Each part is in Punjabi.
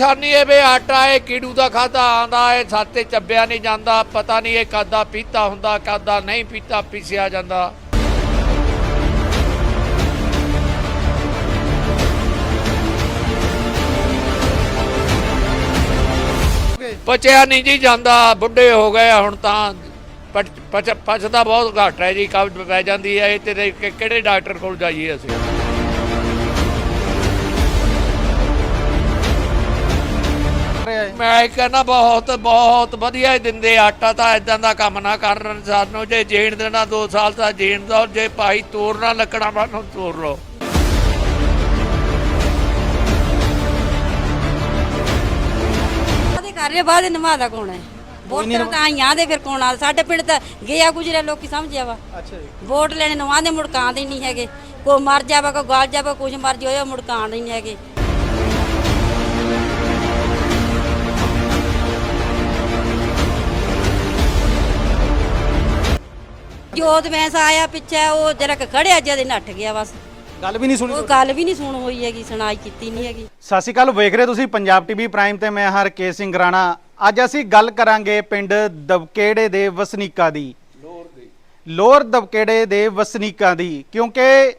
ਪਰੇਸ਼ਾਨੀ ਇਹ ਵੀ ਆਟਾ ਇਹ ਕੀੜੂ ਦਾ ਖਾਦਾ ਆਂਦਾ ਇਹ ਸਾਤੇ ਚੱਬਿਆ ਨਹੀਂ ਜਾਂਦਾ, ਪਤਾ ਨਹੀਂ ਇਹ ਕਾਦਾ ਪੀਤਾ ਹੁੰਦਾ, ਕਾਦਾ ਨਹੀਂ ਪੀਤਾ, ਪੀਸਿਆ ਜਾਂਦਾ। ਪਚਿਆ ਨਹੀਂ ਜੀ ਜਾਂਦਾ, ਬੁੱਢੇ ਹੋ ਗਏ ਹੁਣ ਤਾਂ ਪਚਦਾ ਬਹੁਤ ਘੱਟ ਹੈ ਜੀ, ਕਬਜ਼ ਪੈ ਜਾਂਦੀ ਹੈ, ਇਹ ਤੇ ਕਿਹੜੇ ਡਾਕਟਰ ਕੋਲ ਜਾਈਏ ਅਸੀਂ? ਮੈਂ ਕਹਿੰਦਾ ਬਹੁਤ ਬਹੁਤ ਵਧੀਆ ਹੀ ਦਿੰਦੇ ਆਟਾ ਤਾਂ ਇਦਾਂ ਦਾ ਕੰਮ ਨਾ ਕਰਨ ਸਾਨੂੰ। ਜੇ ਜੀਣ ਦੇਣਾ 2 ਸਾਲ ਤਾਂ ਜੀਣ ਦੋ। ਜੇ ਭਾਈ ਤੋੜਨਾ ਲੱਕੜਾਂ ਬਾਨੂੰ ਤੋੜ ਲਓ। ਉਹਦੇ ਕਰ ਰਹੇ ਬਾਅਦ ਨਿਭਾਦਾ ਕੌਣ ਹੈ? ਵੋਟਾਂ ਤਾਂ ਆਈਆਂ ਦੇ ਫਿਰ ਕੌਣ ਆ? ਸਾਡੇ ਪਿੰਡ ਤਾਂ ਗਿਆ ਗੁਜਰਿਆ ਲੋਕੀ ਸਮਝਿਆ ਵਾ। ਅੱਛਾ ਜੀ। ਵੋਟ ਲੈਣੇ ਨੂੰ ਆਂਦੇ ਮੁੜਕਾਉਂਦੇ ਨਹੀਂ ਹੈਗੇ। ਕੋ ਮਰ ਜਾਵੇ ਕੋ ਗਲ ਜਾਵੇ ਕੁਝ ਮਰਜ਼ੀ ਹੋਇਆ ਮੁੜਕਾਉਂਦੇ ਨਹੀਂ ਹੈਗੇ। ਜੋਤ ਵੈਸ ਆਇਆ ਪਿੱਛੇ ਉਹ ਜਰਾ ਕੁ ਖੜਿਆ ਜਦ ਨੱਠ ਗਿਆ ਬਸ। ਗੱਲ ਵੀ ਨਹੀਂ ਸੁਣੀ ਉਹ ਗੱਲ ਵੀ ਨਹੀਂ ਸੁਣ ਹੋਈ ਹੈਗੀ ਸੁਣਾਈ ਕੀਤੀ ਨਹੀਂ ਹੈਗੀ। ਸਤਿ ਸ਼੍ਰੀ ਅਕਾਲ ਵੇਖ ਰਹੇ ਤੁਸੀਂ ਪੰਜਾਬ ਟੀਵੀ ਪ੍ਰਾਈਮ ਤੇ ਮੈਂ ਹਰਕੇ ਸਿੰਘ ਰਾਣਾ। ਅੱਜ ਅਸੀਂ ਗੱਲ ਕਰਾਂਗੇ ਪਿੰਡ ਦਬਕੇੜੇ ਦੇ ਵਸਨੀਕਾਂ ਦੀ। ਲੋਰ ਦਬਕੇੜੇ ਦੇ ਵਸਨੀਕਾਂ ਦੀ ਕਿਉਂਕਿ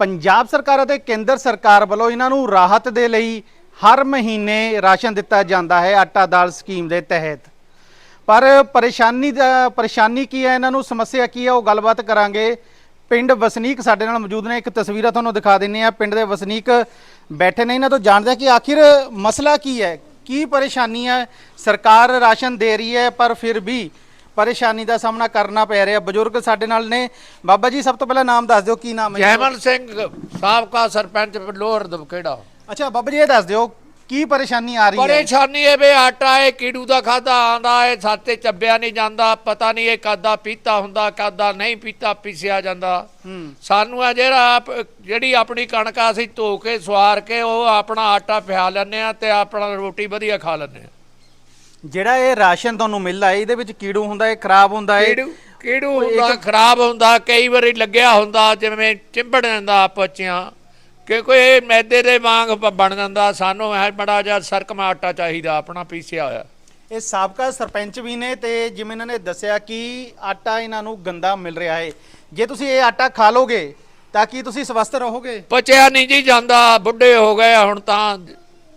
ਪੰਜਾਬ ਸਰਕਾਰ ਅਤੇ ਕੇਂਦਰ ਸਰਕਾਰ ਵੱਲੋਂ ਇਹਨਾਂ ਨੂੰ ਰਾਹਤ ਦੇ ਲਈ ਹਰ ਮਹੀਨੇ ਰਾਸ਼ਨ ਦਿੱਤਾ ਜਾਂਦਾ ਹੈ ਆਟਾ ਦਾਲ ਸਕੀਮ ਦੇ ਤਹਿਤ। ਪਰ ਪਰੇਸ਼ਾਨੀ ਦਾ ਪਰੇਸ਼ਾਨੀ ਕੀ ਹੈ? ਇਹਨਾਂ ਨੂੰ ਸਮੱਸਿਆ ਕੀ ਹੈ? ਉਹ ਗੱਲਬਾਤ ਕਰਾਂਗੇ। ਪਿੰਡ ਵਸਨੀਕ ਸਾਡੇ ਨਾਲ ਮੌਜੂਦ ਨੇ। ਇੱਕ ਤਸਵੀਰਾਂ ਤੁਹਾਨੂੰ ਦਿਖਾ ਦਿੰਨੇ ਆ ਪਿੰਡ ਦੇ ਵਸਨੀਕ ਬੈਠੇ ਨੇ। ਇਹਨਾਂ ਤੋਂ ਜਾਣਦੇ ਆ ਕਿ ਆਖਿਰ ਮਸਲਾ ਕੀ ਹੈ? ਕੀ ਪਰੇਸ਼ਾਨੀ ਹੈ? ਸਰਕਾਰ ਰਾਸ਼ਨ ਦੇ ਰਹੀ ਹੈ ਪਰ ਫਿਰ ਵੀ ਪਰੇਸ਼ਾਨੀ ਦਾ ਸਾਹਮਣਾ ਕਰਨਾ ਪੈ ਰਿਹਾ। ਬਜ਼ੁਰਗ ਸਾਡੇ ਨਾਲ ਨੇ। ਬਾਬਾ ਜੀ ਸਭ ਤੋਂ ਪਹਿਲਾਂ ਨਾਮ ਦੱਸ ਦਿਓ ਕੀ ਨਾਮ ਹੈ? ਜੀ? ਜੈਮਲ ਸਿੰਘ ਸਾਬਕਾ ਸਰਪੰਚ ਲੋਹਰ ਦਬਕੇੜਾ ਅੱਛਾ ਬਾਬਾ ਜੀ ਇਹ ਦੱਸ ਦਿਓ ਕੀ ਪਰੇਸ਼ਾਨੀ ਆ ਰਹੀ ਹੈ? ਪਰੇਸ਼ਾਨੀ ਇਹ ਵੀ ਆਟਾ ਇਹ ਕੀੜੂ ਦਾ ਖਾਦਾ ਆਂਦਾ ਇਹ ਸਾਤੇ ਚੱਬਿਆ ਨਹੀਂ ਜਾਂਦਾ ਪਤਾ ਨਹੀਂ ਇਹ ਕਾਦਾ ਪੀਤਾ ਹੁੰਦਾ ਕਾਦਾ ਨਹੀਂ ਪੀਤਾ ਪੀਸਿਆ ਜਾਂਦਾ। ਹੂੰ। ਸਾਨੂੰ ਆ ਜਿਹੜਾ ਜਿਹੜੀ ਆਪਣੀ ਕਣਕ ਆ ਅਸੀਂ ਧੋ ਕੇ ਸਵਾਰ ਕੇ ਉਹ ਆਪਣਾ ਆਟਾ ਪਿਆ ਲੈਂਦੇ ਆ ਤੇ ਆਪਣਾ ਰੋਟੀ ਵਧੀਆ ਖਾ ਲੈਂਦੇ ਆ ਜਿਹੜਾ ਇਹ ਰਾਸ਼ਨ ਤੁਹਾਨੂੰ ਮਿਲਦਾ ਹੈ ਇਹਦੇ ਵਿੱਚ ਕੀੜੂ ਹੁੰਦਾ ਹੈ ਖਰਾਬ ਹੁੰਦਾ ਹੈ? ਕੀੜੂ ਹੁੰਦਾ ਖਰਾਬ ਹੁੰਦਾ ਕਈ ਵਾਰੀ ਲੱਗਿਆ ਹੁੰਦਾ ਜਿਵੇਂ ਚਿੰਬੜ ਜਾਂਦਾ ਪੱਚਿਆਂ ਕਿ ਕੋਈ ਇਹ ਮੈਦੇ ਦੇ ਵਾਂਗ ਬਣ ਜਾਂਦਾ। ਸਾਨੂੰ ਇਹ ਬੜਾ ਜਿਹਾ ਸਰਕਮਾ ਆਟਾ ਚਾਹੀਦਾ ਆਪਣਾ ਪੀਸਿਆ ਹੋਇਆ। ਇਹ ਸਾਬਕਾ ਸਰਪੰਚ ਵੀ ਨੇ ਤੇ ਜਿਵੇਂ ਇਹਨਾਂ ਨੇ ਦੱਸਿਆ ਕਿ ਆਟਾ ਇਹਨਾਂ ਨੂੰ ਗੰਦਾ ਮਿਲ ਰਿਹਾ ਹੈ। ਜੇ ਤੁਸੀਂ ਇਹ ਆਟਾ ਖਾ ਲੋਗੇ ਤਾਂ ਕੀ ਤੁਸੀਂ ਸਵਸਥ ਰਹੋਗੇ? ਪਚਿਆ ਨਹੀਂ ਜੀ ਜਾਂਦਾ ਬੁੱਢੇ ਹੋ ਗਏ ਹੁਣ ਤਾਂ।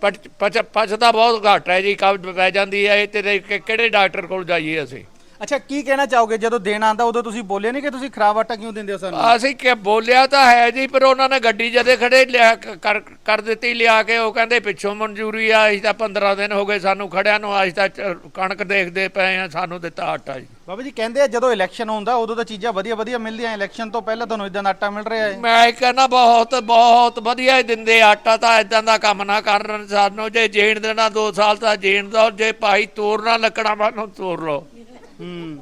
ਪਚ- ਪਚ- ਪਚਦਾ ਬਹੁਤ ਘੱਟ ਹੈ ਜੀ ਕਬਜ਼ ਪੈ ਜਾਂਦੀ ਹੈ। ਇਹ ਤੇ ਕਿਹੜੇ ਡਾਕਟਰ ਕੋਲ ਜਾਈਏ ਅਸੀਂ? ਅੱਛਾ ਕੀ ਕਹਿਣਾ ਚਾਹੋਗੇ? ਜਦੋਂ ਦੇਣ ਆਂਦਾ ਉਦੋਂ ਤੁਸੀਂ ਬੋਲੇ ਨਹੀਂ ਕਿ ਤੁਸੀਂ ਖਰਾਬ ਆਟਾ ਕਿਉਂ ਦਿੰਦੇ ਹੋ ਸਾਨੂੰ? ਅਸੀਂ ਕਿ ਬੋਲਿਆ ਤਾਂ ਹੈ ਜੀ ਪਰ ਉਹਨਾਂ ਨੇ ਗੱਡੀ ਜਦੇ ਖੜੇ ਲਿਆ ਕ- ਕਰ ਕਰ ਦਿੱਤੀ ਲਿਆ ਕੇ ਉਹ ਕਹਿੰਦੇ ਪਿੱਛੋਂ ਮਨਜ਼ੂਰੀ ਆ ਅਸੀਂ ਤਾਂ 15 ਦਿਨ ਹੋ ਗਏ ਸਾਨੂੰ ਖੜਿਆਂ ਨੂੰ ਅਸੀਂ ਤਾਂ ਚ- ਕਣਕ ਦੇਖਦੇ ਪਏ ਆ ਸਾਨੂੰ ਦਿੱਤਾ ਆਟਾ ਜੀ। ਬਾਬਾ ਜੀ ਕਹਿੰਦੇ ਆ ਜਦੋਂ ਇਲੈਕਸ਼ਨ ਹੁੰਦਾ ਉਦੋਂ ਤਾਂ ਚੀਜ਼ਾਂ ਵਧੀਆ ਵਧੀਆ ਮਿਲਦੀਆਂ ਇਲੈਕਸ਼ਨ ਤੋਂ ਪਹਿਲਾਂ ਤੁਹਾਨੂੰ ਇਦਾਂ ਦਾ ਆਟਾ ਮਿਲ ਰਿਹਾ ਹੈ? ਮੈਂ ਕਹਿੰਦਾ ਬਹੁਤ ਬਹੁਤ ਵਧੀਆ ਹੀ ਦਿੰਦੇ ਆਟਾ ਤਾਂ ਇਦਾਂ ਦਾ ਕੰਮ ਨਾ ਕਰਨ ਸਾਨੂੰ ਜੇ ਜੀਣ ਦੇਣਾ 2 ਸਾਲ ਤਾਂ ਜੀਣ ਦੋ ਜੇ ਭਾਈ ਤੋੜਨਾ ਲੱਕੜਾਂ ਬਾਨੂੰ ਤੋੜ ਲਓ। ਹੂੰ।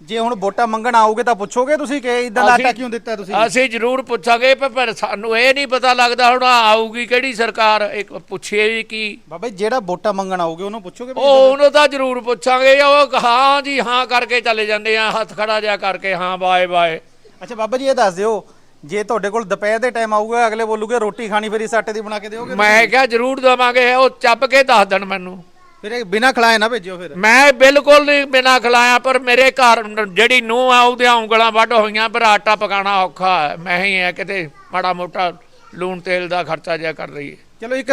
ਜੇ ਹੁਣ ਵੋਟਾਂ ਮੰਗਣ ਆਓਗੇ ਤਾਂ ਪੁੱਛੋਗੇ ਤੁਸੀਂ ਕਿ ਇਦਾਂ ਦਾ ਆਟਾ ਕਿਉਂ ਦਿੱਤਾ ਤੁਸੀਂ? ਅਸੀਂ ਜ਼ਰੂਰ ਪੁੱਛਾਂਗੇ ਪਰ- ਪਰ ਸਾਨੂੰ ਇਹ ਨਹੀਂ ਪਤਾ ਲੱਗਦਾ ਹੁਣ ਆਊਗੀ ਕਿਹੜੀ ਸਰਕਾਰ। ਇੱਕ ਪੁੱਛੀਏ ਵੀ ਕੀ। ਬਾਬਾ ਜੀ ਜਿਹੜਾ ਵੋਟਾਂ ਮੰਗਣ ਆਓਗੇ ਉਹਨੂੰ ਪੁੱਛੋਗੇ ਵੀ ਉਹ ਉਹਨੂੰ ਤਾਂ ਜ਼ਰੂਰ ਪੁੱਛਾਂਗੇ ਉਹ ਹਾਂ ਜੀ ਹਾਂ ਕਰਕੇ ਚਲੇ ਜਾਂਦੇ ਆ ਹੱਥ ਖੜਾ ਜਿਹਾ ਕਰਕੇ ਹਾਂ ਬਾਏ ਬਾਏ ਅੱਛਾ ਬਾਬਾ ਜੀ ਇਹ ਦੱਸ ਦਿਓ ਜੇ ਤੁਹਾਡੇ ਕੋਲ ਦੁਪਹਿਰ ਦੇ ਟਾਈਮ ਆਊਗਾ ਅਗਲੇ ਬੋਲੂਗੇ ਰੋਟੀ ਖਾਣੀ ਫਿਰ ਇਸ ਆਟੇ ਦੀ ਬਣਾ ਕੇ ਦਿਓਗੇ ਮੈਂ ਕਿਹਾ ਜ਼ਰੂਰ ਦੇਵਾਂਗੇ ਉਹ ਚੱਬ ਕੇ ਦੱਸ ਦੇਣ ਮੈਨੂੰ। ਫਿਰ ਇਹ ਬਿਨਾ ਖਲਾਏ ਨਾ ਭੇਜਿਓ ਫਿਰ। ਮੈਂ ਬਿਲਕੁਲ ਨਹੀਂ ਬਿਨਾ ਖਿਲਾਇਆ ਪਰ ਮੇਰੇ ਘਰ ਜਿਹੜੀ ਨੂੰਹ ਆ ਉਹਦੀਆਂ ਉਂਗਲਾਂ ਵੱਢ ਹੋਈਆਂ ਪਰ ਆਟਾ ਪਕਾਉਣਾ ਔਖਾ ਹੈ। ਮੈਂ ਹੀ ਆ ਕਿਤੇ ਮਾੜਾ ਮੋਟਾ ਲੂਣ ਤੇਲ ਦਾ ਖਰਚਾ ਜਿਆ ਕਰ ਰਹੀ ਹੈ ਚਲੋ ਇੱਕ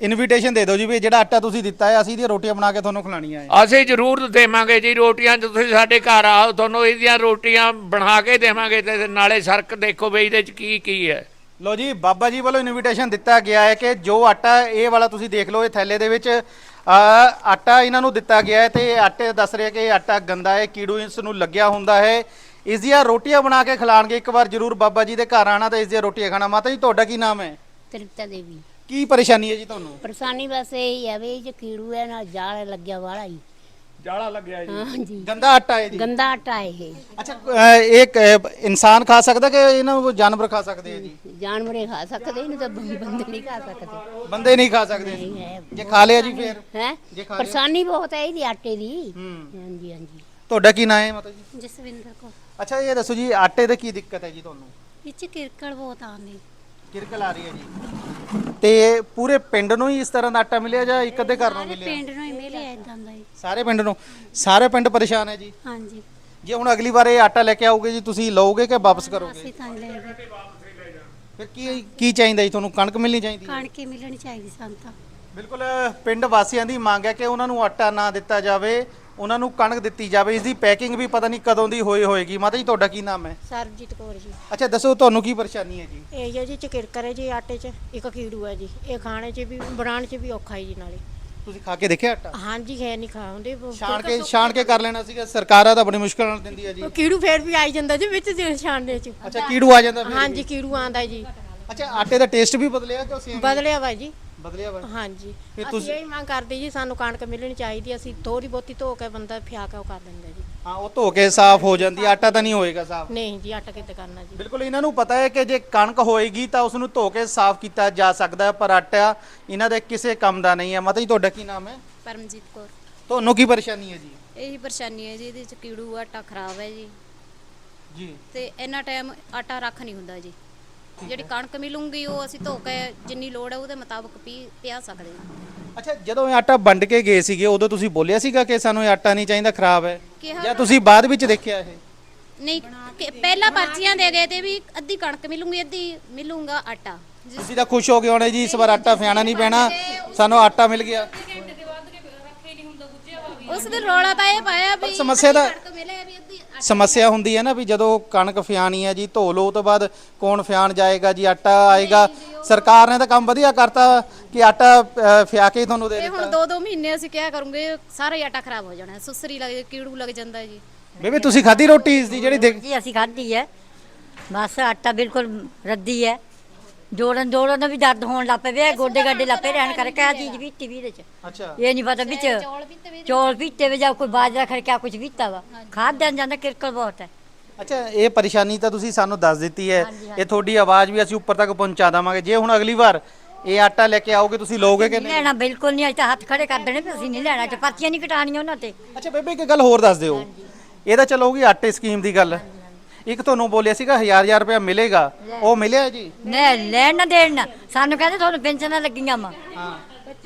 ਇਨਵੀਟੇਸ਼ਨ ਦੇ ਦਿਓ ਜੀ ਵੀ ਜਿਹੜਾ ਆਟਾ ਤੁਸੀਂ ਦਿੱਤਾ ਹੈ ਅਸੀਂ ਇਹਦੀਆਂ ਰੋਟੀਆਂ ਬਣਾ ਕੇ ਤੁਹਾਨੂੰ ਖਿਲਾਣੀਆਂ ਹੈ। ਅਸੀਂ ਜ਼ਰੂਰ ਦੇਵਾਂਗੇ ਜੀ ਰੋਟੀਆਂ ਜੇ ਤੁਸੀਂ ਸਾਡੇ ਘਰ ਆਓ ਤੁਹਾਨੂੰ ਇਹਦੀਆਂ ਰੋਟੀਆਂ ਬਣਾ ਕੇ ਦੇਵਾਂਗੇ ਤੇ ਨਾਲੇ ਸਰਕ ਦੇਖੋ ਵੀ ਇਹਦੇ ਚ ਕੀ ਕੀ ਹੈ। ਲੋ ਜੀ ਬਾਬਾ ਜੀ ਵੱਲੋਂ ਇਨਵੀਟੇਸ਼ਨ ਦਿੱਤਾ ਗਿਆ ਹੈ ਕਿ ਜੋ ਆਟਾ ਇਹ ਵਾਲਾ ਤੁਸੀਂ ਦੇਖ ਲਓ ਇਹ ਥੈਲੇ ਦੇ ਵਿੱਚ ਆਟਾ ਇਹਨਾਂ ਨੂੰ ਦਿੱਤਾ ਗਿਆ ਹੈ ਤੇ ਆਟੇ ਦੱਸ ਰਿਹਾ ਕਿ ਇਹ ਆਟਾ ਗੰਦਾ ਹੈ ਕੀੜੂ ਇਸ ਨੂੰ ਲੱਗਿਆ ਹੁੰਦਾ ਹੈ। ਇਸ ਦੀਆਂ ਰੋਟੀਆਂ ਬਣਾ ਕੇ ਖਿਲਾਣਗੇ। ਇੱਕ ਵਾਰ ਜਰੂਰ ਬਾਬਾ ਜੀ ਦੇ ਘਰ ਆਣਾ ਤੇ ਇਸ ਦੀਆਂ ਰੋਟੀਆਂ ਖਾਣਾ। ਮਾਤਾ ਜੀ ਤੁਹਾਡਾ ਕੀ ਨਾਮ ਹੈ? ਤ੍ਰਿਪਤਾ ਦੇਵੀ। ਕੀ ਪਰੇਸ਼ਾਨੀ ਹੈ ਜੀ ਤੁਹਾਨੂੰ? ਪਰੇਸ਼ਾਨੀ ਬਸ ਇਹ ਹੈ ਵੀ ਇਹ 'ਚ ਕੀੜੂ ਹੈ ਨਾਲ ਜਾਲ ਲੱਗਿਆ ਵਾਲਾ ਹੀ। ਜਾਲਾ ਲੱਗਿਆ ਜੀ। ਹਾਂਜੀ। ਗੰਦਾ ਆਟਾ ਹੈ ਜੀ। ਗੰਦਾ ਆਟਾ ਹੈ ਇਹ। ਅੱਛਾ ਅ, ਇਨਸਾਨ ਖਾ ਸਕਦਾ ਕਿ ਇਹਨਾਂ ਨੂੰ ਜਾਨਵਰ ਖਾ ਸਕਦੇ ਆ ਜੀ? ਜਾਨਵਰੇ ਖਾ ਸਕਦੇ ਇਹਨੂੰ ਤਾਂ ਬੰਦੇ ਨਹੀਂ ਖਾ ਸਕਦੇ। ਬੰਦੇ ਨਹੀਂ ਖਾ ਸਕਦੇ। ਨਹੀਂ ਹੈ। ਜੇ ਖਾ ਲਿਆ ਜੀ ਫਿਰ? ਹੈ? ਜੇ ਖਾ ਲਿਆ? ਪਰੇਸ਼ਾਨੀ ਬਹੁਤ ਹੈ ਇਹਦੀ ਆਟੇ ਦੀ। ਹੂੰ। ਹਾਂਜੀ ਹਾਂਜੀ। ਤੁਹਾਡਾ ਕੀ ਨਾਮ ਹੈ ਮਾਤਾ ਜੀ? ਜਸਵਿੰਦਰ ਕੋ ਅੱਛਾ ਇਹ ਦੱਸੋ ਜੀ ਆਟੇ ਦੀ ਕੀ ਦਿੱਕਤ ਹੈ ਜੀ ਤੁਹਾਨੂੰ? ਵਿੱਚ ਕਿਰਕੜ ਬਹੁਤ ਆਉਂਦੀ। ਕਿਰਕਲ ਆ ਰਹੀ ਹੈ ਜੀ। ਤੇ ਪੂਰੇ ਪਿੰਡ ਨੂੰ ਹੀ ਇਸ ਤਰ੍ਹਾਂ ਦਾ ਆਟਾ ਮਿਲਿਆ ਜਾਂ ਇੱਕ ਅੱਧੇ ਘਰ ਨੂੰ ਮਿਲਿਆ? ਪਿੰਡ ਨੂੰ ਹੀ ਮਿਲਿਆ। ਇਦਾਂ ਦਾ ਹੀ। ਸਾਰੇ ਪਿੰਡ ਨੂੰ? ਸਾਰੇ ਪਿੰਡ ਪਰੇਸ਼ਾਨ ਹੈ ਜੀ? ਹਾਂਜੀ। ਜੇ ਹੁਣ ਅਗਲੀ ਵਾਰ ਇਹ ਆਟਾ ਲੈ ਕੇ ਆਓਗੇ ਜੀ ਤੁਸੀਂ ਲਓਗੇ ਕਿ ਵਾਪਸ ਕਰੋਗੇ? ਅਸੀਂ ਤਾਂ ਲੈ ਗਏ। ਫਿਰ ਕੀ ਕੀ ਚਾਹੀਦਾ ਜੀ? ਤੁਹਾਨੂੰ ਕਣਕ ਮਿਲਣੀ ਚਾਹੀਦੀ ਹੈ? ਕਣਕ ਹੀ ਮਿਲਣੀ ਚਾਹੀਦੀ ਸਾਨੂੰ ਤਾਂ। ਬਿਲਕੁਲ ਪਿੰਡ ਵਾਸੀਆਂ ਦੀ ਮੰਗ ਹੈ ਕਿ ਉਹਨਾਂ ਨੂੰ ਆਟਾ ਨਾ ਦਿੱਤਾ ਜਾਵੇ ਉਹਨਾਂ ਨੂੰ ਕਣਕ ਦਿੱਤੀ ਜਾਵੇ। ਇਸ ਦੀ ਪੈਕਿੰਗ ਵੀ ਪਤਾ ਨਹੀਂ ਕਦੋਂ ਦੀ ਹੋਈ ਹੋਏਗੀ। ਮਾਤਾ ਜੀ ਤੁਹਾਡਾ ਕੀ ਨਾਮ ਹੈ? ਸਰਬਜੀਤ ਕੌਰ ਜੀ। ਅੱਛਾ ਦੱਸੋ ਤੁਹਾਨੂੰ ਕੀ ਪਰੇਸ਼ਾਨੀ ਹੈ ਜੀ? ਇਹ ਜੀ ਜੀ ਚਕਿਰਕਰ ਹੈ ਜੀ ਆਟੇ 'ਚ। ਇੱਕ ਕੀੜੂ ਹੈ ਜੀ। ਇਹ ਖਾਣੇ 'ਚ ਵੀ ਬਣਾਉਣ 'ਚ ਵੀ ਔਖਾ ਹੈ ਜੀ ਨਾਲੇ। ਤੁਸੀਂ ਖਾ ਕੇ ਦੇਖਿਆ ਆਟਾ? ਹਾਂਜੀ ਹੈ ਨਹੀਂ ਖਾਉਂਦੇ ਉਹ। ਛਾਣ ਕੇ ਛਾਣ ਕੇ ਕਰ ਲੈਣਾ ਸੀਗਾ। ਸਰਕਾਰਾਂ ਤਾਂ ਬੜੀ ਮੁਸ਼ਕਲ ਨਾਲ ਦਿੰਦੀ ਹੈ ਜੀ ਕੀੜੂ ਫੇਰ ਵੀ ਆਈ ਜਾਂਦਾ ਜੀ ਵਿੱਚ ਦੇ ਛਾਣਨੇ 'ਚ। ਅੱਛਾ ਕੀੜੂ ਆ ਜਾਂਦਾ ਫਿਰ ਹਾਂਜੀ ਕੀੜੂ ਆਂਦਾ ਜੀ। ਅੱਛਾ ਆਟੇ ਦਾ ਟੇਸਟ ਵੀ ਬਦਲਿਆ ਕਿ ਸੇਮ ਬਦਲਿਆ ਵਾ ਜੀ। ਬਦਲਿਆ ਵਾ? ਹਾਂਜੀ। ਫਿਰ ਅਸੀਂ ਤੁਸੀਂ- ਇਹ ਮੰਗ ਕਰਦੇ ਜੀ ਸਾਨੂੰ ਕਣਕ ਮਿਲਣੀ ਚਾਹੀਦੀ ਅਸੀਂ ਥੋੜੀ ਬਹੁਤੀ ਧੋ ਕੇ ਬੰਦਾ ਫਿਆ ਕੇ ਉਹ ਕਰ ਦਿੰਦਾ ਜੀ। ਹਾਂ ਉਹ ਧੋ ਕੇ ਸਾਫ਼ ਹੋ ਜਾਂਦੀ ਹੈ, ਆਟਾ ਤਾਂ ਨਹੀਂ ਹੋਏਗਾ ਸਾਫ਼? ਨਹੀਂ ਜੀ ਆਟਾ ਕਿੱਦਾਂ ਕਰਨਾ ਜੀ? ਬਿਲਕੁਲ ਇਹਨਾਂ ਨੂੰ ਪਤਾ ਹੈ ਕਿ ਜੇ ਕਣਕ ਹੋਏਗੀ ਤਾਂ ਉਸ ਨੂੰ ਧੋ ਕੇ ਸਾਫ਼ ਕੀਤਾ ਜਾ ਸਕਦਾ ਹੈ ਪਰ ਆਟਾ ਇਹਨਾਂ ਦੇ ਕਿਸੇ ਕੰਮ ਦਾ ਨਹੀਂ ਹੈ। ਮਾਤਾ ਜੀ ਤੁਹਾਡਾ ਕੀ ਨਾਮ ਹੈ? ਪਰਮਜੀਤ ਕੌਰ। ਤੁਹਾਨੂੰ ਕੀ ਪਰੇਸ਼ਾਨੀ ਹੈ ਜੀ? ਇਹੀ ਪਰੇਸ਼ਾਨੀ ਹੈ ਜੀ ਇਹਦੇ ਚ ਕੀੜੂ ਆਟਾ ਖਰਾਬ ਹੈ ਜੀ। ਜੀ। ਤੇ ਇੰਨਾ ਟਾਈਮ ਆਟਾ ਰੱਖ ਨਹੀਂ ਹੁੰਦਾ ਜੀ। ਜਿਹੜੀ ਕਣਕ ਮਿਲੂਗੀ ਉਹ ਅਸੀਂ ਧੋ ਕੇ ਜਿੰਨੀ ਲੋੜ ਹੈ ਉਹਦੇ ਮੁਤਾਬਕ ਪੀ ਪਿਆ ਸਕਦੇ ਹਾਂ। ਅੱਛਾ ਜਦੋਂ ਇਹ ਆਟਾ ਵੰਡ ਕੇ ਗਏ ਸੀਗੇ ਉਦੋਂ ਤੁਸੀਂ ਬੋਲਿਆ ਸੀਗਾ ਕਿ ਸਾਨੂੰ ਇਹ ਆਟਾ ਨਹੀਂ ਚਾਹੀਦਾ ਖਰਾਬ ਹੈ? ਕਿਹਾ ਜਾਂ ਤੁਸੀਂ ਬਾਅਦ ਵਿੱਚ ਦੇਖਿਆ ਇਹ? ਨਹੀਂ ਕਿ ਪਹਿਲਾਂ ਪਰਚੀਆਂ ਦੇ ਗਏ ਤੇ ਵੀ ਅੱਧੀ ਕਣਕ ਮਿਲੂਗੀ ਅੱਧੀ ਮਿਲੂਗਾ ਆਟਾ। ਤੁਸੀਂ ਤਾਂ ਖੁਸ਼ ਹੋ ਗਏ ਹੋਣੇ ਜੀ ਇਸ ਵਾਰ ਆਟਾ ਫਿਆਣਾ ਨਹੀਂ ਪੈਣਾ। ਸਾਨੂੰ ਆਟਾ ਮਿਲ ਗਿਆ। ਉਸ ਦਿਨ ਰੌਲਾ ਤਾਂ ਇਹ ਪਾਇਆ ਵੀ ਸਮੱਸਿਆ ਤਾਂ- ਅੱਧੀ ਕਣਕ ਮਿਲੇ ਵੀ ਅੱਧੀ ਸਮੱਸਿਆ ਹੁੰਦੀ ਹੈ ਨਾ ਵੀ ਜਦੋਂ ਕਣਕ ਫਿਆਣੀ ਹੈ ਜੀ ਧੋ ਉਹ ਤੋਂ ਬਾਅਦ ਕੌਣ ਫਿਆਣ ਜਾਏਗਾ ਜੀ ਆਟਾ ਆਏਗਾ। ਸਰਕਾਰ ਨੇ ਤਾਂ ਕੰਮ ਵਧੀਆ ਕਰਤਾ ਕਿ ਆਟਾ ਅ, ਫਿਆ ਕੇ ਹੀ ਤੁਹਾਨੂੰ ਦੇ ਇਹ ਹੁਣ ਦਿੱਤਾ। ਦੋ ਦੋ ਮਹੀਨੇ ਅਸੀਂ ਕਿਆ ਕਰੂੰਗੇ ਸਾਰਾ ਹੀ ਆਟਾ ਖਰਾਬ ਹੋ ਜਾਣਾ ਸੁਸਰੀ ਲੱਗ ਕੀੜੂ ਲੱਗ ਜਾਂਦਾ ਜੀ। ਬੇਬੇ ਤੁਸੀਂ ਖਾਧੀ ਰੋਟੀ ਇਸ ਦੀ ਜਿਹੜੀ ਦੇਖ ਜੀ ਅਸੀਂ ਖਾਧੀ ਹੈ। ਬਸ ਆਟਾ ਬਿਲਕੁਲ ਰੱਦੀ ਹੈ। ਜੋੜਨ ਜੋੜਨ ਦਾ ਵੀ ਦਰਦ ਹੋਣ ਲੱਗ ਪਏ ਗੋਡੇ ਗਾਡੇ ਲੱਪੇ ਰਹਿਣ ਕਰਕੇ ਆ ਚੀਜ਼ ਵੀ ਟੀ ਦੇ ਚ। ਅੱਛਾ। ਇਹ ਨਹੀਂ ਪਤਾ ਵਿੱਚ ਚੌਲ ਵੀ ਤੇ ਵੀ ਚੌਲ ਪੀਤੇ ਵੇ ਜਾਂ ਕੋਈ ਬਾਜਰਾ ਖੜ ਕੇ ਕੁਝ ਪੀਤਾ ਵਾ ਖਾਦ ਦੇਣ ਜਾਂਦਾ ਕਿਰਕਲ ਬਹੁਤ ਹੈ। ਅੱਛਾ ਇਹ ਪਰੇਸ਼ਾਨੀ ਤਾਂ ਤੁਸੀਂ ਸਾਨੂੰ ਦੱਸ ਦਿੱਤੀ ਹੈ। ਇਹ ਤੁਹਾਡੀ ਆਵਾਜ਼ ਵੀ ਅਸੀਂ ਉੱਪਰ ਤੱਕ ਪਹੁੰਚਾ ਦੇਵਾਂਗੇ। ਜੇ ਹੁਣ ਅਗਲੀ ਵਾਰ ਇਹ ਆਟਾ ਲੈ ਕੇ ਆਓਗੇ ਤੁਸੀਂ ਲਓਗੇ ਕਿ ਨਹੀਂ? ਨਹੀਂ ਲੈਣਾ ਬਿਲਕੁਲ ਨਹੀਂ ਅੱਜ ਤਾਂ ਹੱਥ ਖੜੇ ਕਰ ਦੇਣੇ ਵੀ ਅਸੀਂ ਨਹੀਂ ਲੈਣਾ। ਪਰਚੀਆਂ ਨਹੀਂ ਕਟਾਣੀਆਂ ਉਹਨਾਂ ਤੇ। ਅੱਛਾ ਬੇਬੇ ਇੱਕ ਗੱਲ ਹੋਰ ਦੱਸ ਦਿਓ। ਇਹ ਤਾਂ ਚਲੋਗੀ ਆਟੇ ਸਕੀਮ ਦੀ ਗੱਲ। ਇੱਕ ਤੁਹਾਨੂੰ ਬੋਲਿਆ ਸੀਗਾ 1000 1000 ਰੁਪਇਆ ਮਿਲੇਗਾ। ਉਹ ਮਿਲਿਆ ਜੀ? ਨਾ ਲੈਣ ਨਾ ਦੇਣ ਨਾ। ਸਾਨੂੰ ਕਹਿੰਦੇ ਤੁਹਾਨੂੰ ਪੈਨਸ਼ਨਾਂ ਲੱਗੀਆਂ ਵਾ।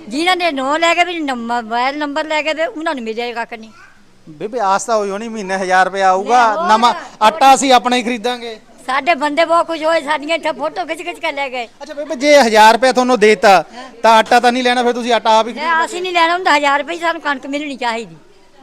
ਜਿਨ੍ਹਾਂ ਨੇ ਨੋ ਲੈ ਕੇ ਵੀ ਨੰਬਰ ਮੋਬਾਈਲ ਨੰਬਰ ਲੈ ਕੇ ਵੀ ਉਹਨਾਂ ਨੂੰ ਮਿਲੇਗਾ ਕੱਖ ਨਹੀਂ। ਬੇਬੇ ਆਸ ਤਾਂ ਹੋਈ ਹੋਣੀ ਮਹੀਨੇ 1000 ਰੁਪਇਆ ਆਊਗਾ। ਨਵਾਂ ਆਟਾ ਅਸੀਂ ਆਪਣਾ ਹੀ ਖਰੀਦਾਂਗੇ। ਸਾਡੇ ਬੰਦੇ ਬਹੁਤ ਖੁਸ਼ ਹੋਏ ਸਾਡੀਆਂ ਇੱਥੇ ਫੋਟੋ ਖਿੱਚ ਖਿੱਚ ਕੇ ਲੈ ਗਏ। ਅੱਛਾ ਬੇਬੇ ਜੇ 1000 ਰੁਪਇਆ ਤੁਹਾਨੂੰ ਦੇਤਾ ਤਾਂ ਆਟਾ ਤਾਂ ਨਹੀਂ ਲੈਣਾ ਫਿਰ ਤੁਸੀਂ ਆਟਾ ਆਪ ਹੀ ਲੈ ਅਸੀਂ ਨਹੀਂ ਲੈਣਾ ਹੁੰਦਾ 1000 ਰੁਪਏ ਹੀ ਸਾਨੂੰ ਕਣਕ ਮਿਲਣੀ ਚਾਹੀਦੀ।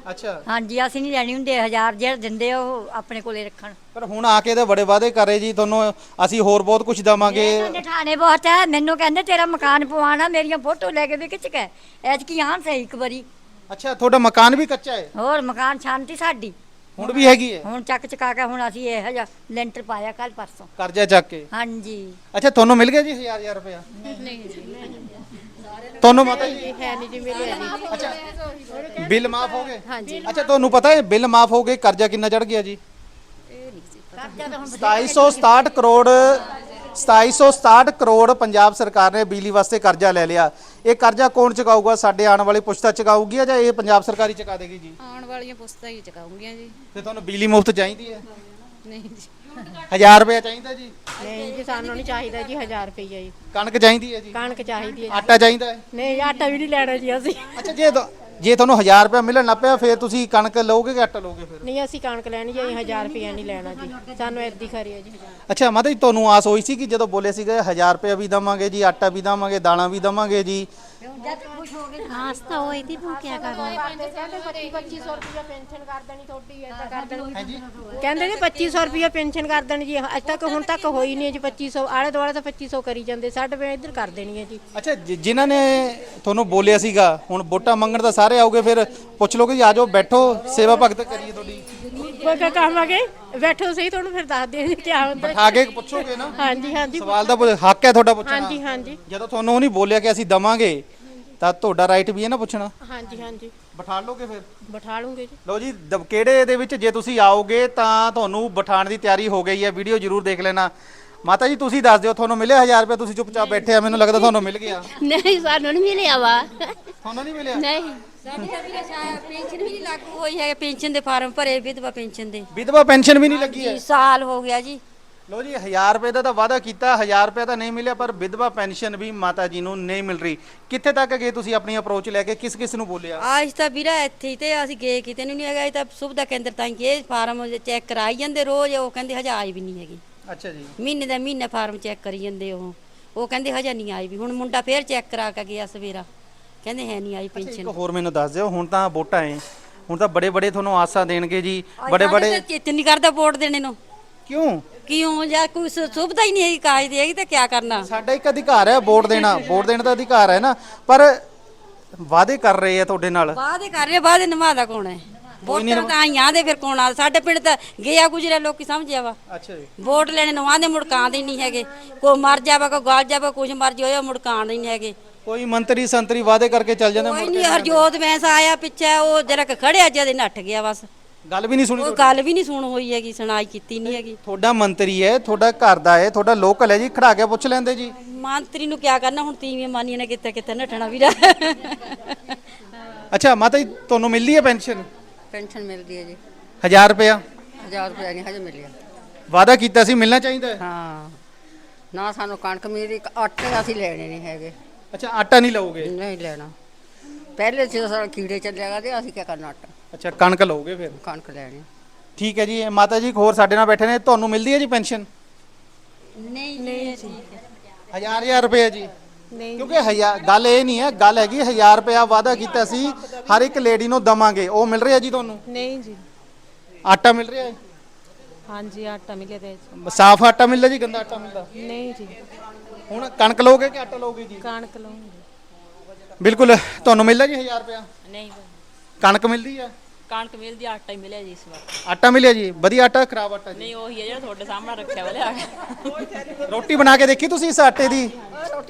ਅੱਛਾ। ਹਾਂਜੀ ਅਸੀਂ ਨਹੀਂ ਲੈਣੀ ਹੁੰਦੇ 1000 ਜਿਹੜੇ ਦਿੰਦੇ ਆ ਉਹ ਆਪਣੇ ਕੋਲੇ ਰੱਖਣ। ਪਰ ਹੁਣ ਆ ਕੇ ਤਾਂ ਬੜੇ ਵਾਅਦੇ ਕਰ ਰਹੇ ਜੀ ਤੁਹਾਨੂੰ ਅਸੀਂ ਹੋਰ ਬਹੁਤ ਕੁਝ ਦਵਾਂਗੇ। ਸਾਡੇ ਠਾਣੇ ਬਹੁਤ ਹੈ ਮੈਨੂੰ ਕਹਿੰਦੇ ਤੇਰਾ ਮਕਾਨ ਪਵਾਣਾ ਮੇਰੀਆਂ ਫੋਟੋ ਲੈ ਕੇ ਵੀ ਖਿੱਚ ਕੇ। ਐਤਕੀ ਹਾਂ ਸਹੀ ਇੱਕ ਵਾਰੀ। ਅੱਛਾ ਤੁਹਾਡਾ ਮਕਾਨ ਵੀ ਕੱਚਾ ਹੈ? ਹੋਰ ਮਕਾਨ ਸ਼ਾਂਤੀ ਸਾਡੀ। ਹੁਣ ਵੀ ਹੈਗੀ ਹੈ? ਹੁਣ ਚੱਕ ਚਕਾ ਕੇ ਹੁਣ ਅਸੀਂ ਇਹ ਜਿਹਾ ਲੈਂਟਰ ਪਾਇਆ ਕੱਲ ਪਰਸੋਂ। ਕਰਜ਼ਾ ਚੱਕ ਕੇ? ਹਾਂਜੀ। ਅੱਛਾ ਤੁਹਾਨੂੰ ਮਿਲ ਗਿਆ ਜੀ 1000 1000 ਰੁਪਇਆ? ਨਹੀਂ ਜੀ ਤੁਹਾਨੂੰ ਮਾਤਾ ਜੀ ਹੈ ਨਹੀਂ ਜੀ ਮਿਲਿਆ ਨਹੀਂ ਬਿੱਲ ਮਾਫ ਹੋ ਗਏ? ਹਾਂਜੀ। ਅੱਛਾ ਤੁਹਾਨੂੰ ਪਤਾ ਹੈ ਬਿੱਲ ਮਾਫ ਹੋ ਗਏ ਕਰਜ਼ਾ ਕਿੰਨਾ ਚੜ ਗਿਆ ਜੀ? ਇਹ ਨਹੀਂ ਸੀ ਕਰਜ਼ਾ ਤਾਂ ਹੁਣ 2767 ਕਰੋੜ 2767 ਕਰੋੜ ਪੰਜਾਬ ਸਰਕਾਰ ਨੇ ਬਿਜਲੀ ਵਾਸਤੇ ਕਰਜ਼ਾ ਲੈ ਲਿਆ। ਇਹ ਕਰਜ਼ਾ ਕੌਣ ਚੁਕਾਊਗਾ? ਸਾਡੇ ਆਉਣ ਵਾਲੀ ਪੁਸ਼ਤਾ ਚੁਕਾਊਗੀ ਜਾਂ ਇਹ ਪੰਜਾਬ ਸਰਕਾਰ ਹੀ ਚੁਕਾ ਦੇਗੀ ਜੀ? ਆਉਣ ਵਾਲੀਆਂ ਪੁਸਤਾਂ ਹੀ ਚਕਾਉਂਗੀਆਂ ਜੀ। ਤੇ ਤੁਹਾਨੂੰ ਬਿਜਲੀ ਮੁਫਤ ਚਾਹੀਦੀ ਹੈ? ਨਹੀਂ ਜੀ। 1000 ਰੁਪਏ ਚਾਹੀਦਾ ਜੀ? ਨਹੀਂ ਜੀ ਸਾਨੂੰ ਨਹੀਂ ਚਾਹੀਦਾ ਜੀ 1000 ਰੁਪਈਆ ਜੀ। ਕਣਕ ਚਾਹੀਦੀ ਹੈ ਜੀ? ਕਣਕ ਚਾਹੀਦੀ ਹੈ। ਆਟਾ ਚਾਹੀਦਾ ਹੈ? ਨਹੀਂ ਆਟਾ ਵੀ ਨਹੀਂ ਲੈਣਾ ਜੀ ਅਸੀਂ। ਅੱਛਾ ਜੇ ਤੁ- ਜੇ ਤੁਹਾਨੂੰ 1000 ਰੁਪਏ ਮਿਲਣ ਲੱਗ ਪਿਆ ਫਿਰ ਤੁਸੀਂ ਕਣਕ ਲਓਗੇ ਕਿ ਆਟਾ ਲਓਗੇ ਫਿਰ? ਨਹੀਂ ਅਸੀਂ ਕਣਕ ਲੈਣੀ ਜੀ 1000 ਰੁਪਈਆ ਨਹੀਂ ਲੈਣਾ ਜੀ। ਸਾਨੂੰ ਐਦੀ ਖਰੀ ਹੈ ਜੀ ਅੱਛਾ ਮਾਤਾ ਜੀ ਤੁਹਾਨੂੰ ਆਸ ਹੋਈ ਸੀ ਕਿ ਜਦੋਂ ਬੋਲੇ ਸੀਗੇ 1000 ਰੁਪਏ ਵੀ ਦਵਾਂਗੇ ਜੀ ਆਟਾ ਵੀ ਦਵਾਂਗੇ ਦਾਣਾ ਵੀ ਦਵਾਂਗੇ ਜੀ ਆਸ ਤਾਂ ਹੋਈ ਤੀ ਤੂੰ ਕੀ ਕਰਨਾ ਕਹਿੰਦੇ 2500 ਰੁਪਈਆ ਪੈਨਸ਼ਨ ਕਰ ਦੇਣੀ ਤੁਹਾਡੀ ਐਦਾਂ ਕਰ ਦੇਣੀ। ਕਹਿੰਦੇ ਨੇ 2500 ਰੁਪਈਆ ਪੈਨਸ਼ਨ ਕਰ ਦੇਣੀ ਜੀ ਅੱਜ ਤੱਕ ਹੁਣ ਤੱਕ ਹੋਈ ਨਹੀਂ ਜੀ 2500 ਆਲੇ ਦੁਆਲੇ ਤਾਂ 2500 ਕਰੀ ਜਾਂਦੇ ਸਾਡੇ ਵੇ ਇੱਧਰ ਕਰ ਦੇਣੀ ਹੈ ਜੀ। ਅੱਛਾ ਜਿ- ਜਿਨ੍ਹਾਂ ਨੇ ਤੁਹਾਨੂੰ ਬੋਲਿਆ ਸੀਗਾ ਹੁਣ ਵੋਟਾਂ ਮੰਗਣ ਤਾਂ ਸਾਰੇ ਆਉਗੇ ਫਿਰ ਪੁੱਛ ਲੋਗੇ ਜੀ ਆਜੋ ਬੈਠੋ ਸੇਵਾ ਭਗਤ ਕਰੀਏ ਤੁਹਾਡੀ। ਕੋਈ ਕਾ ਕਹਾਂਗੇ ਬੈਠੋ ਸਹੀ ਤੁਹਾਨੂੰ ਫਿਰ ਦੱਸ ਜੀ ਕੀ ਹੁੰਦਾ। ਬਿਠਾ ਕੇ ਪੁੱਛੋਗੇ ਨਾ? ਹਾਂਜੀ ਹਾਂਜੀ। ਸਵਾਲ ਦਾ ਪੁੱਛ- ਹੱਕ ਹੈ ਤੁਹਾਡਾ ਪੁੱਛਣਾ। ਹਾਂਜੀ ਹਾਂਜੀ। ਜਦੋਂ ਤੁਹਾਨੂੰ ਉਹ ਨਹੀਂ ਬੋਲਿਆ ਕਿ ਅਸੀਂ ਦਵਾਂਗੇ ਤਾਂ ਤੁਹਾਡਾ ਰਾਈਟ ਵੀ ਹੈ ਨਾ ਪੁੱਛਣਾ? ਹਾਂਜੀ ਹਾਂਜੀ। ਬਿਠਾ ਲੋਗੇ ਫਿਰ? ਬਿਠਾ ਲੂੰਗੇ ਜੀ। ਲਓ ਜੀ ਦਬਕੇੜੇ ਦੇ ਵਿੱਚ ਜੇ ਤੁਸੀਂ ਆਓਗੇ ਤਾਂ ਤੁਹਾਨੂੰ ਬਿਠਾਣ ਦੀ ਤਿਆਰੀ ਹੋ ਗਈ ਹੈ। ਵੀਡੀਓ ਜਰੂਰ ਦੇਖ ਲੈਣਾ। ਮਾਤਾ ਜੀ ਤੁਸੀਂ ਦੱਸ ਦਿਓ ਤੁਹਾਨੂੰ ਮਿਲਿਆ 1000 ਰੁਪਏ? ਤੁਸੀਂ ਚੁੱਪਚਾਪ ਬੈਠੇ ਆ ਮੈਨੂੰ ਲੱਗਦਾ ਤੁਹਾਨੂੰ ਮਿਲ ਗਿਆ। ਨਹੀਂ ਸਾਨੂੰ ਨਹੀਂ ਮਿਲਿਆ ਵਾ। ਤੁਹਾਨੂੰ ਨਹੀਂ ਮਿਲਿਆ? ਨਹੀਂ। ਪੈਨਸ਼ਨ ਵੀ ਨਹੀਂ ਲਾਗੂ ਹੋਈ ਹੈ ਪੈਨਸ਼ਨ ਦੇ ਫਾਰਮ ਭਰੇ ਵਿਧਵਾ ਪੈਨਸ਼ਨ ਦੇ। ਵਿਧਵਾ ਪੈਨਸ਼ਨ ਵੀ ਨਹੀਂ ਲੱਗੀ ਹੈ? ਜੀ ਸਾਲ ਹੋ ਗਿਆ ਜੀ। ਲੋ ਜੀ 1000 ਰੁਪਏ ਦਾ ਤਾਂ ਵਾਅਦਾ ਕੀਤਾ 1000 ਰੁਪਏ ਤਾਂ ਨਹੀਂ ਮਿਲਿਆ ਪਰ ਵਿਧਵਾ ਪੈਨਸ਼ਨ ਵੀ ਮਾਤਾ ਜੀ ਨੂੰ ਨਹੀਂ ਮਿਲ ਰਹੀ। ਕਿੱਥੇ ਤੱਕ ਗਏ ਤੁਸੀਂ ਆਪਣੀ ਅਪਰੋਚ ਲੈ ਕੇ? ਕਿਸ ਕਿਸ ਨੂੰ ਬੋਲਿਆ? ਆਜ ਤਾਂ ਵੀਰਾ ਇੱਥੇ ਹੀ ਤੇ ਅਸੀਂ ਗਏ ਕਿਤੇ ਨੂੰ ਨਹੀਂ ਹੈਗਾ ਇਹ ਤਾਂ ਸੁਵਿਧਾ ਕੇਂਦਰ ਤਾਂ ਇਹ ਫਾਰਮ ਚੈੱਕ ਕਰਾਈ ਜਾਂਦੇ ਰੋਜ਼ ਉਹ ਕਹਿੰਦੇ ਹਜੇ ਆਈ ਵੀ ਨਹੀਂ ਹੈਗੀ। ਅੱਛਾ ਜੀ। ਮਹੀਨੇ ਦਾ ਮਹੀਨੇ ਫਾਰਮ ਚੈੱਕ ਕਰੀ ਜਾਂਦੇ ਉਹ। ਉਹ ਕਹਿੰਦੇ ਹਜੇ ਨਹੀਂ ਆਈ ਵੀ ਹੁਣ ਮੁੰਡਾ ਫੇਰ ਚੈੱਕ ਕਰਾ ਕੇ ਗਿਆ ਸਵੇਰਾ। ਕਹਿੰਦੇ ਹੈ ਨਹੀਂ ਆਈ ਇੱਕ ਪੈਨਸ਼ਨ। ਹੋਰ ਮੈਨੂੰ ਦੱਸ ਦਿਓ ਹੁਣ ਤਾਂ ਵੋਟਾਂ ਐ ਹੁਣ ਤਾਂ ਬੜੇ ਬੜੇ ਤੁਹਾਨੂੰ ਆਸਾਂ ਦੇਣਗੇ ਜੀ ਬੜੇ ਬੜੇ ਚਿੱਤ ਨਹੀਂ ਕਰਦਾ ਵੋਟ ਦੇਣੇ ਨੂੰ। ਕਿਉਂ? ਕਿਉਂ? ਜਾਂ ਕੋਈ ਸੁ- ਸੁਵਿਧਾ ਹੀ ਨਹੀਂ ਹੈਗੀ ਕਾਜ ਦੀ ਹੈਗੀ ਤਾਂ ਕੀ ਕਰਨਾ? ਸਾਡਾ ਇੱਕ ਅਧਿਕਾਰ ਹੈ ਵੋਟ ਦੇਣਾ ਵੋਟ ਦੇਣ ਦਾ ਅਧਿਕਾਰ ਹੈ ਨਾ। ਪਰ ਵਾਅਦੇ ਕਰ ਰਹੇ ਆ ਤੁਹਾਡੇ ਨਾਲ। ਵਾਅਦੇ ਕਰ ਰਹੇ ਵਾਅਦੇ ਨਿਭਾਦਾ ਕੌਣ ਹੈ? ਵੋਟਾਂ ਤਾਂ ਆਈਆਂ ਦੇ ਫਿਰ ਕੌਣ ਆ? ਸਾਡੇ ਪਿੰਡ ਤਾਂ ਗਿਆ ਗੁਜਰਿਆ ਲੋਕੀ ਸਮਝਿਆ ਵਾ। ਅੱਛਾ ਜੀ। ਵੋਟ ਲੈਣੇ ਨੂੰ ਆਂਦੇ ਮੁੜਕਾਉਂਦੇ ਨਹੀਂ ਹੈਗੇ। ਕੋਈ ਮਰ ਜਾਵੇ ਕੋਈ ਗਲ ਜਾਵੇ ਕੁਝ ਮਰਜ਼ੀ ਹੋਇਆ ਮੁੜਕਾਉਂਦੇ ਨਹੀਂ ਹੈਗੇ। ਕੋਈ ਮੰਤਰੀ ਸੰਤਰੀ ਵਾਅਦੇ ਕਰਕੇ ਚੱਲ ਜਾਂਦੇ ਕੋਈ ਨਹੀਂ ਹਰਜੋਤ ਵੈਂਸ ਆਇਆ ਪਿੱਛੇ ਉਹ ਜਰਾ ਖੜਿਆ ਜਦੇ ਨੱਠ ਗਿਆ ਬਸ। ਗੱਲ ਵੀ ਨਹੀਂ ਸੁਣੀ ਉਹ ਗੱਲ ਵੀ ਨਹੀਂ ਸੁਣ ਹੋਈ ਹੈਗੀ ਸੁਣਾਈ ਕੀਤੀ ਨਹੀਂ ਹੈਗੀ। ਤੁਹਾਡਾ ਮੰਤਰੀ ਹੈ ਤੁਹਾਡਾ ਘਰ ਦਾ ਹੈ ਤੁਹਾਡਾ ਲੋਕਲ ਹੈ ਜੀ ਖੜਾ ਕੇ ਪੁੱਛ ਲੈਂਦੇ ਜੀ। ਮੰਤਰੀ ਨੂੰ ਕੀ ਕਰਨਾ ਹੁਣ ਤੀਵੀਂ ਮਾਨੀਆਂ ਨੇ ਕਿੱਥੇ ਕਿੱਥੇ ਨੱਠਣਾ ਵੀਰਾ ਅੱਛਾ ਮਾਤਾ ਜੀ ਤੁਹਾਨੂੰ ਮਿਲਦੀ ਹੈ ਪੈਨਸ਼ਨ? ਪੈਨਸ਼ਨ ਮਿਲਦੀ ਹੈ ਜੀ। 1000 ਰੁਪਇਆ? 1000 ਰੁਪਏ ਨਹੀਂ ਹਜੇ ਮਿਲਿਆ। ਵਾਅਦਾ ਕੀਤਾ ਸੀ ਮਿਲਣਾ ਚਾਹੀਦਾ ਹੈ? ਹਾਂ। ਨਾ ਸਾਨੂੰ ਕਣਕ ਮਿਲੀ ਆਟੇ ਅਸੀਂ ਲੈਣੇ ਨਹੀਂ ਹੈਗੇ। ਅੱਛਾ ਆਟਾ ਨਹੀਂ ਲਓਗੇ? ਨਹੀਂ ਲੈਣਾ। ਪਹਿਲੇ ਸੀ ਸਾਡਾ ਕੀੜੇ ਚੱਲਿਆਗਾ ਤੇ ਅਸੀਂ ਕੀ ਕਰਨਾ ਆਟਾ? ਅੱਛਾ ਕਣਕ ਲਓਗੇ ਫਿਰ? ਕਣਕ ਲੈਣੀ ਠੀਕ ਹੈ ਜੀ ਇਹ ਮਾਤਾ ਜੀ ਇੱਕ ਹੋਰ ਸਾਡੇ ਨਾਲ ਬੈਠੇ ਨੇ ਤੁਹਾਨੂੰ ਮਿਲਦੀ ਹੈ ਜੀ ਪੈਨਸ਼ਨ? ਨਹੀਂ ਨਹੀਂ ਹਜ਼ਾਰ ਹਜ਼ਾਰ ਰੁਪਏ ਜੀ। ਕਿਉਂਕਿ ਹਜ਼ਾਰ ਗੱਲ ਇਹ ਨਹੀਂ ਹੈ ਗੱਲ ਹੈਗੀ 1000 ਰੁਪਇਆ ਵਾਅਦਾ ਕੀਤਾ ਸੀ ਹਰ ਇੱਕ ਲੇਡੀ ਨੂੰ ਦਵਾਂਗੇ। ਉਹ ਮਿਲ ਰਿਹਾ ਜੀ ਤੁਹਾਨੂੰ? ਨਹੀਂ ਜੀ। ਆਟਾ ਮਿਲ ਰਿਹਾ? ਹੈ ਹਾਂਜੀ ਆਟਾ ਮਿਲਿਆ ਤੇ ਸਾਫ਼ ਆਟਾ ਮਿਲਦਾ ਜੀ ਗੰਦਾ ਆਟਾ ਮਿਲਦਾ? ਨਹੀਂ ਜੀ। ਹੁਣ ਕਣਕ ਲਓਗੇ ਕਿ ਆਟਾ ਲਓਗੇ ਜੀ? ਕਣਕ ਲਾਉਂਗੇ ਬਿਲਕੁਲ ਤੁਹਾਨੂੰ ਮਿਲਦਾ ਜੀ 1000 ਰੁਪਇਆ? ਨਹੀਂ ਕਣਕ ਮਿਲਦੀ ਹੈ ਕਣਕ ਮਿਲਦੀ ਆਟਾ ਹੀ ਮਿਲਿਆ ਜੀ ਇਸ ਵਾਰ। ਆਟਾ ਮਿਲਿਆ ਜੀ? ਵਧੀਆ ਆਟਾ ਖਰਾਬ ਆਟਾ ਜੀ? ਨਹੀਂ ਉਹੀ ਹੈ ਜਿਹੜਾ ਤੁਹਾਡੇ ਸਾਹਮਣੇ ਰੱਖਿਆ ਵਾ ਲਿਆ ਕੇ ਰੋਟੀ ਬਣਾ ਕੇ ਦੇਖੀ ਤੁਸੀਂ ਇਸ ਆਟੇ ਦੀ?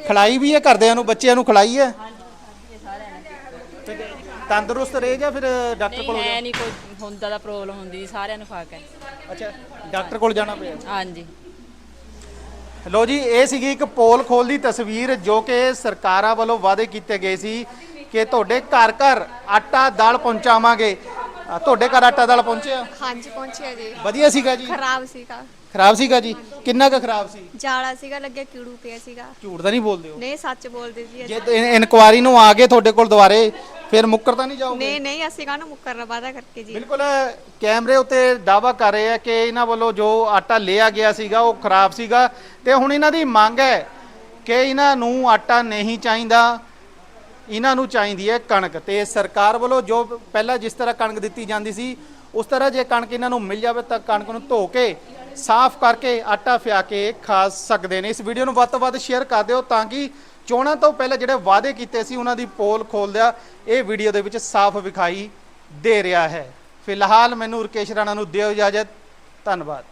ਖਿਲਾਈ ਵੀ ਹੈ ਘਰਦਿਆਂ ਨੂੰ ਬੱਚਿਆਂ ਨੂੰ ਖਿਲਾਈ ਹੈ? ਤੰਦਰੁਸਤ ਰਹੇ ਜਾਂ ਫਿਰ ਡਾਕਟਰ ਕੋਲ ਨਹੀਂ ਹੈ ਨਹੀਂ ਕੋਈ ਹੁੰਦਾ ਦਾ ਪ੍ਰੋਬਲਮ ਹੁੰਦੀ ਜੀ, ਸਾਰਿਆਂ ਨੂੰ ਫ਼ਰਕ ਹੈ। ਅੱਛਾ ਡਾਕਟਰ ਕੋਲ ਜਾਣਾ ਪਿਆ। ਹਾਂਜੀ। ਲੋ ਜੀ ਇਹ ਸੀਗੀ ਇੱਕ ਪੋਲ ਖੋਲ ਦੀ ਤਸਵੀਰ ਜੋ ਕਿ ਸਰਕਾਰਾਂ ਵੱਲੋਂ ਵਾਅਦੇ ਕੀਤੇ ਗਏ ਸੀ ਕਿ ਤੁਹਾਡੇ ਘਰ ਘਰ ਆਟਾ ਦਾਲ ਪਹੁੰਚਾਵਾਂਗੇ। ਅ, ਤੁਹਾਡੇ ਘਰ ਆਟਾ ਦਾਲ ਪਹੁੰਚਿਆ? ਹਾਂਜੀ ਪਹੁੰਚਿਆ ਜੀ। ਵਧੀਆ ਸੀਗਾ ਜੀ? ਖਰਾਬ ਸੀਗਾ। ਖਰਾਬ ਸੀਗਾ ਜੀ? ਕਿੰਨਾ ਕੁ ਖਰਾਬ ਸੀ? ਜਾਲਾ ਸੀਗਾ ਲੱਗਿਆ ਕੀੜੂ ਪਿਆ ਸੀਗਾ। ਝੂਠ ਤਾਂ ਨਹੀਂ ਬੋਲਦੇ ਹੋ ਨਹੀਂ ਸੱਚ ਬੋਲਦੇ ਜੀ ਅਸੀਂ। ਜੇ ਇਨਕੁਆਰੀ ਨੂੰ ਆ ਗਏ ਤੁਹਾਡੇ ਕੋਲ ਦੁਬਾਰੇ ਫਿਰ ਮੁੱਕਰ ਤਾਂ ਨਹੀਂ ਜਾਓਗੇ? ਨਹੀਂ ਨਹੀਂ ਅਸੀਂ ਕਾਹਨੂੰ ਮੁੱਕਰਨਾ ਵਾਦਾ ਕਰਕੇ ਜੀ? ਬਿਲਕੁਲ ਕੈਮਰੇ ਉੱਤੇ ਦਾਵਾ ਕਰ ਰਹੇ ਆ ਕਿ ਇਹਨਾਂ ਵੱਲੋਂ ਜੋ ਆਟਾ ਲਿਆ ਗਿਆ ਸੀਗਾ ਉਹ ਖਰਾਬ ਸੀਗਾ। ਤੇ ਹੁਣ ਇਹਨਾਂ ਦੀ ਮੰਗ ਹੈ ਕਿ ਇਹਨਾਂ ਨੂੰ ਆਟਾ ਨਹੀਂ ਚਾਹੀਦਾ। ਇਹਨਾਂ ਨੂੰ ਚਾਹੀਦੀ ਹੈ ਕਣਕ ਤੇ ਸਰਕਾਰ ਵੱਲੋਂ ਜੋ ਪਹਿਲਾਂ ਜਿਸ ਤਰ੍ਹਾਂ ਕਣਕ ਦਿੱਤੀ ਜਾਂਦੀ ਸੀ, ਉਸ ਤਰ੍ਹਾਂ ਜੇ ਕਣਕ ਇਹਨਾਂ ਨੂੰ ਮਿਲ ਜਾਵੇ ਤਾਂ ਕਣਕ ਨੂੰ ਧੋ ਕੇ, ਸਾਫ਼ ਕਰਕੇ ਆਟਾ ਫਿਆ ਕੇ ਖਾ ਸਕਦੇ ਨੇ। ਇਸ ਵੀਡੀਓ ਨੂੰ ਵੱਧ ਤੋਂ ਵੱਧ ਸ਼ੇਅਰ ਕਰ ਦਿਓ ਤਾਂ ਕਿ ਚੋਣਾਂ ਤੋਂ ਪਹਿਲਾਂ ਜਿਹੜੇ ਵਾਅਦੇ ਕੀਤੇ ਸੀ, ਉਹਨਾਂ ਦੀ ਪੋਲ ਖੋਲਦਿਆ ਇਹ ਵੀਡੀਓ ਦੇ ਵਿੱਚ ਸਾਫ਼ ਵਿਖਾਈ ਦੇ ਰਿਹਾ ਹੈ। ਫਿਲਹਾਲ ਮੈਨੂੰ ਰਕੇਸ਼ ਰਾਣਾ ਨੂੰ ਦਿਓ ਇਜਾਜ਼ਤ। ਧੰਨਵਾਦ।